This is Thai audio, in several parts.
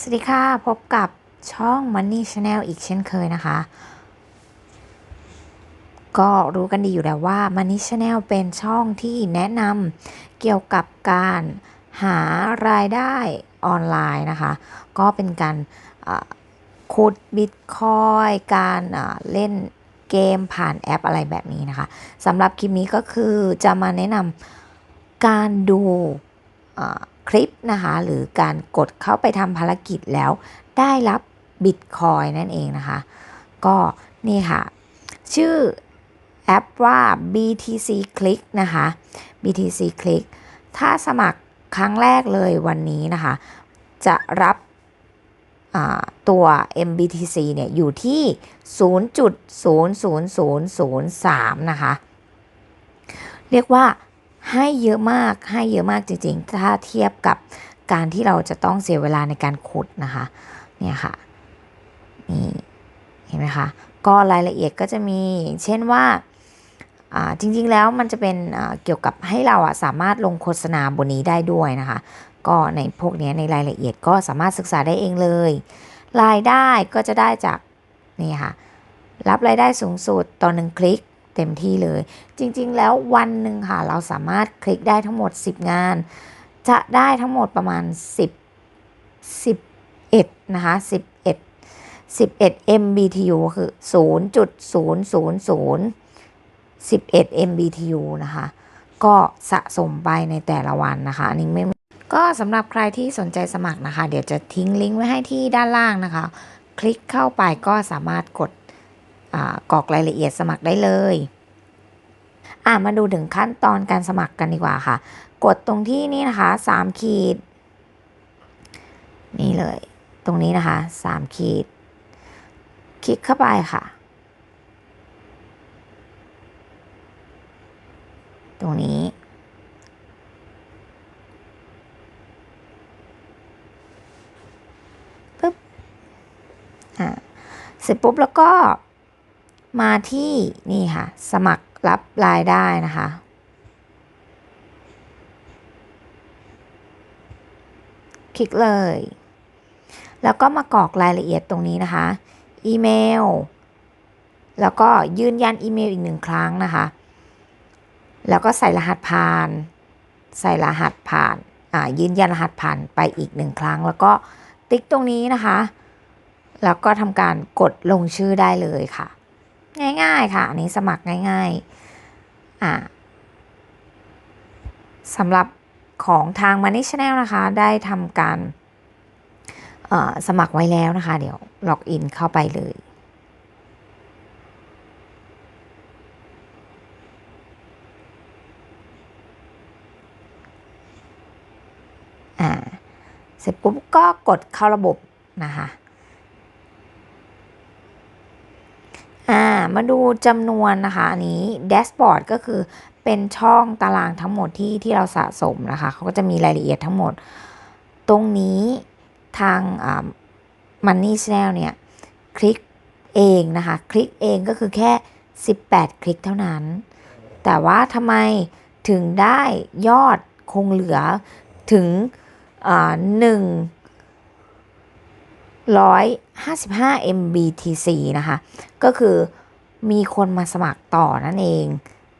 สวัสดีค่ะ พบกับช่อง Money Channel อีกเช่นเคยนะคะ ก็รู้กันดีอยู่แล้วว่า Money Channel เป็นช่องที่แนะนำเกี่ยวกับการหารายได้ออนไลน์นะคะ ก็เป็นการขุดบิตคอยการเล่นเกมผ่านแอปอะไรแบบนี้นะคะสำหรับคลิปนี้ก็คือจะมาแนะนำการดู คลิปนะคะหรือการกดเข้าไปทำภารกิจแล้วได้รับบิตคอยนั่นเองนะคะ ก็นี่ค่ะ ชื่อแอปว่า BTC Click นะคะ BTC Click ถ้าสมัครครั้งแรกเลยวันนี้นะคะ จะรับตัว MBTC เนี่ยอยู่ที่ 0.00003 นะคะ เรียกว่า ให้เยอะมากให้เยอะมากจริงๆ ถ้าเทียบกับการที่เราจะต้องเสียเวลาในการขุดนะคะเนี่ยค่ะนี่เห็นไหมคะก็รายละเอียดก็จะมีเช่นว่าจริงๆแล้วมันจะเป็นเกี่ยวกับให้เราสามารถลงโฆษณาบนนี้ได้ด้วยนะคะ ก็ในพวกนี้ในรายละเอียดก็สามารถศึกษาได้เองเลย รายได้ก็จะได้จากนี่ค่ะรับรายได้สูงสุดต่อหนึ่งคลิก เต็มที่เลย จริงๆ แล้ววันหนึ่งค่ะ เราสามารถคลิกได้ทั้งหมด 10 งาน จะได้ทั้งหมดประมาณ 10 11 นะคะ 11 11 MBTU คือ 0.000 11 MBTU นะคะ ก็สะสมไปในแต่ละวันนะคะอันนี้ไม่ก็สำหรับใครที่สนใจสมัครนะคะ เดี๋ยวจะทิ้งลิงก์ไว้ให้ที่ด้านล่างนะคะ คลิกเข้าไปก็สามารถกด กรอกรายละเอียดสมัครได้เลยอะมาดูถึงขั้นตอนการสมัครกันดีกว่าค่ะ กดตรงที่นี่นะคะสามขีด นี่เลย ตรงนี้นะคะสามขีด คลิกเข้าไปค่ะ ตรงนี้ปึ๊บอ่าเสร็จปุ๊บแล้วก็ มาที่นี่ค่ะ สมัครรับรายได้นะคะ คลิกเลย แล้วก็มากรอกรายละเอียดตรงนี้นะคะ อีเมล แล้วก็ยืนยันอีเมลอีกหนึ่งครั้งนะคะ แล้วก็ใส่รหัสผ่าน ใส่รหัสผ่านอ่ายืนยันรหัสผ่านไปอีกหนึ่งครั้ง แล้วก็ติ๊กตรงนี้นะคะ แล้วก็ทำการกดลงชื่อได้เลยค่ะ ง่ายๆค่ะ อันนี้สมัครง่ายๆอ่าสำหรับของทาง Money Channel นะคะ ได้ทำการสมัครไว้แล้วนะคะ เดี๋ยวล็อกอินเข้าไปเลยอ่าเสร็จปุ๊บก็กดเข้าระบบนะคะ อ่ามาดูจำนวนนะคะ อันนี้แดชบอร์ดก็คือเป็นช่องตารางทั้งหมดที่ที่เราสะสมนะคะเขาก็จะมีรายละเอียดทั้งหมด ตรงนี้ทางอ่า Money Channel เนี่ย คลิกเองนะคะ คลิกเองก็คือแค่ 18 คลิกเท่านั้น แต่ว่าทำไมถึงได้ยอดคงเหลือถึงหนึ่ง ร้อยห้าสิบห้า MBTC นะคะ ก็คือมีคนมาสมัครต่อนั่นเอง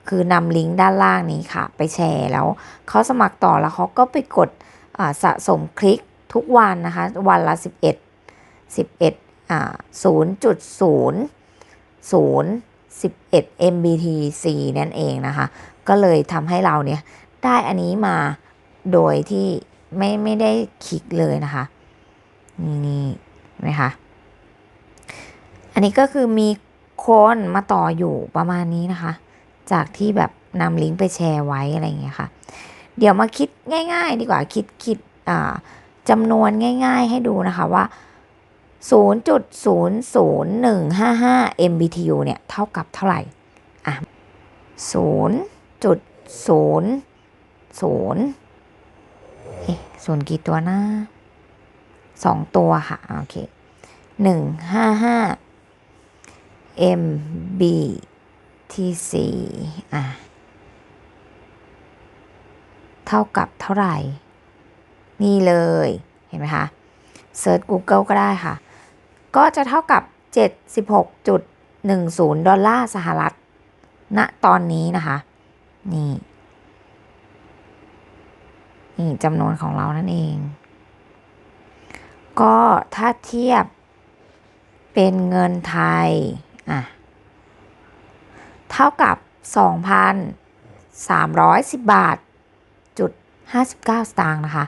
คือนำลิงก์ด้านล่างนี้ค่ะ ไปแชร์แล้วเขาสมัครต่อแล้วเขาก็ไปกดสะสมคลิกทุกวันนะคะ วันละ 11 11อ่า0.0 0 11 MBTC นั่นเองนะคะ ก็เลยทำให้เราเนี่ยได้อันนี้มาโดยที่ไม่ไม่ได้คลิกเลยนะคะ นี่นี่ นไหมคะ อันนี้ก็คือมีคนมาต่ออยู่ประมาณนี้นะคะ จากที่แบบนำลิงก์ไปแชร์ไว้อะไรอย่างเงี้ยค่ะ เดี๋ยวมาคิดง่าย ๆ ดีกว่าคิดคิดจำนวนง่าย ๆ ให้ดูนะคะว่า 0.00155 MBTU เนี่ยเท่ากับเท่าไหร่ อะ 0.0ศูนย์เอ๊ะศูนย์กี่ตัวนะ สองตัวค่ะโอเคหนึ่งห้าห้า M B T C อะเท่ากับเท่าไหร่ นี่เลย เห็นไหมคะเซิร์ช Google ก็ได้ค่ะ ก็จะเท่ากับ 76.10 ดอลลาร์สหรัฐณตอนนี้นะคะ นี่ นี่จำนวนของเรานั่นเอง ก็ถ้าเทียบเป็นเงินไทย อะ เท่ากับ 2,310 บาทจุด59 สตางค์นะคะ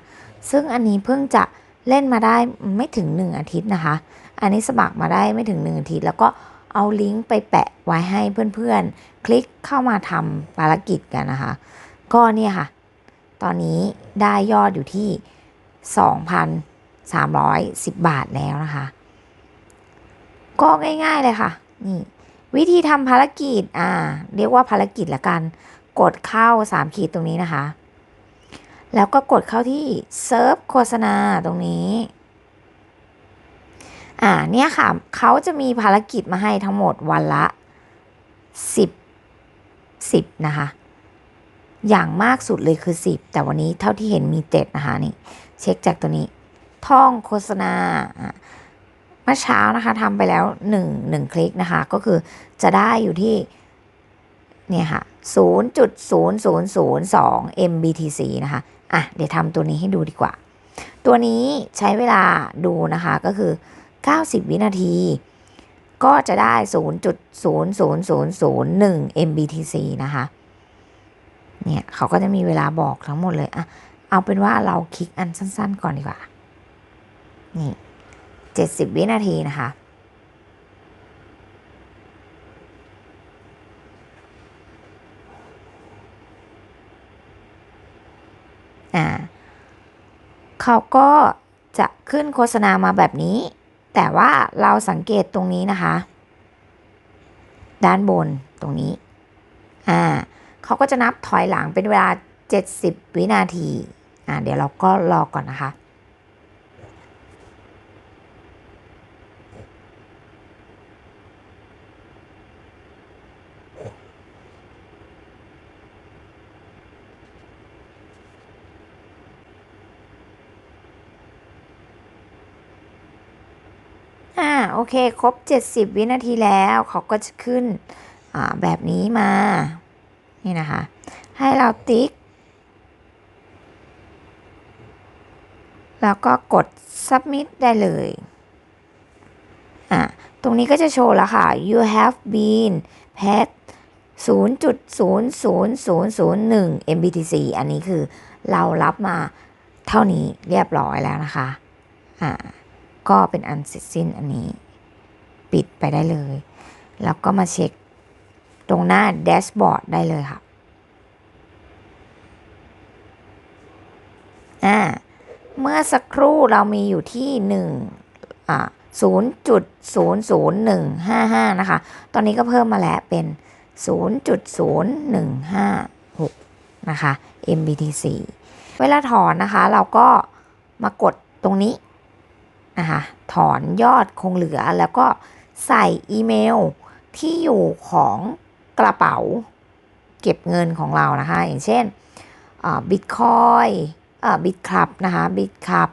ซึ่งอันนี้เพิ่งจะเล่นมาได้ไม่ถึง 1 อาทิตย์นะคะ อันนี้สมัครมาได้ไม่ถึง 1 อาทิตย์ แล้วก็เอาลิงก์ไปแปะไว้ให้เพื่อนๆ คลิกเข้ามาทำภารกิจกันนะคะ ก็เนี่ยค่ะ ตอนนี้ได้ยอดอยู่ที่ 310 บาทแล้วนะคะ ก็ง่ายๆเลยค่ะ นี่ วิธีทำภารกิจ อ่า เรียกว่าภารกิจละกัน กดเข้า 3 ขีดตรงนี้นะคะ แล้วก็กดเข้าที่เซิร์ฟโฆษณาตรงนี้ อ่า เนี่ยค่ะ เขาจะมีภารกิจมาให้ทั้งหมดวันละ 10 10 นะคะอย่างมากสุดเลยคือ 10 แต่วันนี้เท่าที่เห็นมี 7 นะคะนี่ เช็คจากตัวนี้ ท่องโฆษณาเมื่อเช้านะคะทำไปแล้ว1 1คลิกนะคะ ก็คือจะได้อยู่ที่เนี่ยค่ะ0.0002 MBTC นะคะ อะ เดี๋ยวทำตัวนี้ให้ดูดีกว่า ตัวนี้ใช้เวลาดูนะคะก็คือ 90 วินาที ก็จะได้ 0.00001 MBTC นะคะ เนี่ยเขาก็จะมีเวลาบอกทั้งหมดเลย อะ เอาเป็นว่าเราคลิกอันสั้นๆก่อนดีกว่า นี่70วินาทีนะคะ อ่า เขาก็จะขึ้นโฆษณามาแบบนี้ แต่ว่าเราสังเกตตรงนี้นะคะ ด้านบนตรงนี้ อ่า เขาก็จะนับถอยหลังเป็นเวลา 70 วินาที อ่า เดี๋ยวเราก็รอก่อนนะคะ อ่าโอเค ครบ 70 วินาทีแล้วเขาก็จะขึ้นแบบนี้มา นี่นะคะ ให้เราติ๊ก แล้วก็กด submit ได้เลยอะตรงนี้ก็จะโชว์แล้วค่ะ you have been paid 0.00001 MBTC อันนี้คือเรารับมาเท่านี้เรียบร้อยแล้วนะคะ อ่า ก็เป็นอันเสร็จสิ้นอันนี้ ปิดไปได้เลย แล้วก็มาเช็คตรงหน้าแดชบอร์ดได้เลยค่ะอ่าเมื่อสักครู่เรามีอยู่ที่หนึ่งอ่าศูนย์จุดศูนย์ศูนย์หนึ่งห้าห้านะคะ ตอนนี้ก็เพิ่มมาแล้วเป็นศูนย์จุดศูนย์หนึ่งห้าหกนะคะ MBTC เวลาถอนนะคะ เราก็มากดตรงนี้ นะคะถอนยอดคงเหลือแล้วก็ใส่อีเมลที่อยู่ของกระเป๋าเก็บเงินของเรานะคะ อย่างเช่นบิตคอยบิตคลับนะคะบิตคลับ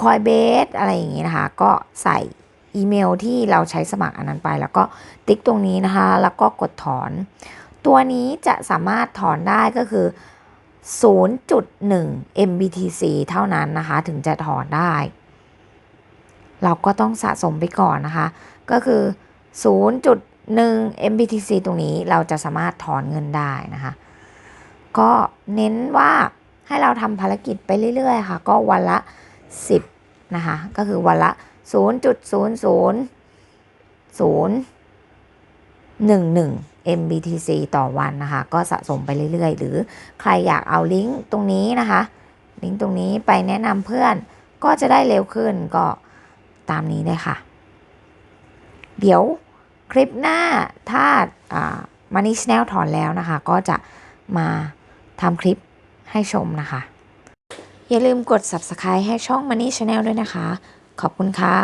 คอยเบสอะไรอย่างงี้นะคะ ก็ใส่อีเมลที่เราใช้สมัครอันนั้นไป แล้วก็ติ๊กตรงนี้นะคะ แล้วก็กดถอน ตัวนี้จะสามารถถอนได้ก็คือ 0.1 MBTC เท่านั้นนะคะ ถึงจะถอนได้ เราก็ต้องสะสมไปก่อนนะคะ ก็คือ 0.1 MBTC ตรงนี้เราจะสามารถถอนเงินได้นะคะ ก็เน้นว่าให้เราทำภารกิจไปเรื่อยๆค่ะ ก็วันละ 10 นะคะ ก็คือวันละ 0.00011 MBTC ต่อวันนะคะ ก็สะสมไปเรื่อยๆ หรือใครอยากเอาลิงก์ตรงนี้นะคะ ลิงก์ตรงนี้ไปแนะนำเพื่อนก็จะได้เร็วขึ้นก็ ตามนี้เลยค่ะ เดี๋ยวคลิปหน้าถ้ามานิชแนลถอนแล้วนะคะ ก็จะมาทำคลิปให้ชมนะคะ อย่าลืมกด subscribe ให้ช่อง Money Channel ด้วยนะคะ ขอบคุณค่ะ